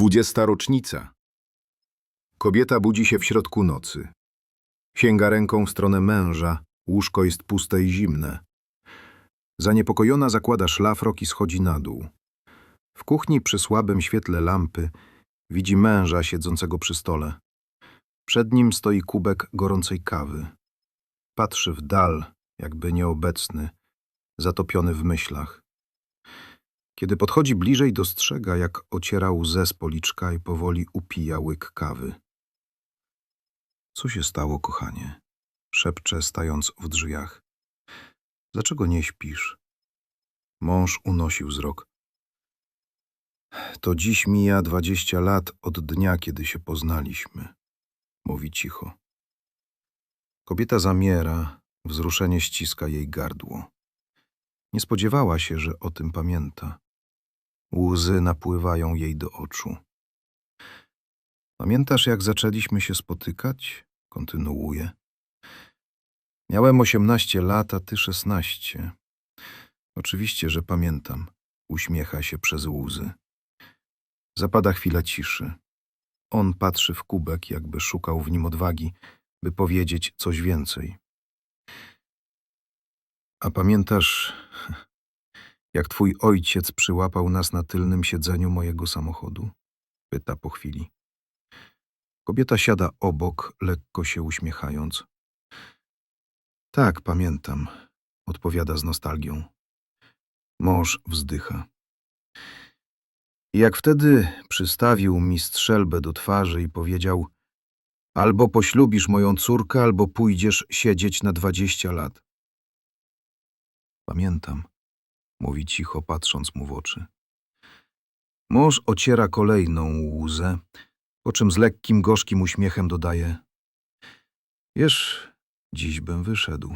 Dwudziesta rocznica. Kobieta budzi się w środku nocy. Sięga ręką w stronę męża, łóżko jest puste i zimne. Zaniepokojona zakłada szlafrok i schodzi na dół. W kuchni przy słabym świetle lampy widzi męża siedzącego przy stole. Przed nim stoi kubek gorącej kawy. Patrzy w dal, jakby nieobecny, zatopiony w myślach. Kiedy podchodzi bliżej, dostrzega, jak ociera łzę z policzka i powoli upija łyk kawy. Co się stało, kochanie? Szepcze, stając w drzwiach. Dlaczego nie śpisz? Mąż unosił wzrok. To dziś mija dwadzieścia lat od dnia, kiedy się poznaliśmy. Mówi cicho. Kobieta zamiera, wzruszenie ściska jej gardło. Nie spodziewała się, że o tym pamięta. Łzy napływają jej do oczu. Pamiętasz, jak zaczęliśmy się spotykać? Kontynuuje. Miałem osiemnaście lat, a ty szesnaście. Oczywiście, że pamiętam. Uśmiecha się przez łzy. Zapada chwila ciszy. On patrzy w kubek, jakby szukał w nim odwagi, by powiedzieć coś więcej. A pamiętasz, jak twój ojciec przyłapał nas na tylnym siedzeniu mojego samochodu? Pyta po chwili. Kobieta siada obok, lekko się uśmiechając. Tak, pamiętam, odpowiada z nostalgią. Mąż wzdycha. Jak wtedy przystawił mi strzelbę do twarzy i powiedział albo poślubisz moją córkę, albo pójdziesz siedzieć na dwadzieścia lat. Pamiętam, mówi cicho, patrząc mu w oczy. Mąż ociera kolejną łzę, po czym z lekkim, gorzkim uśmiechem dodaje Wiesz, dziś bym wyszedł.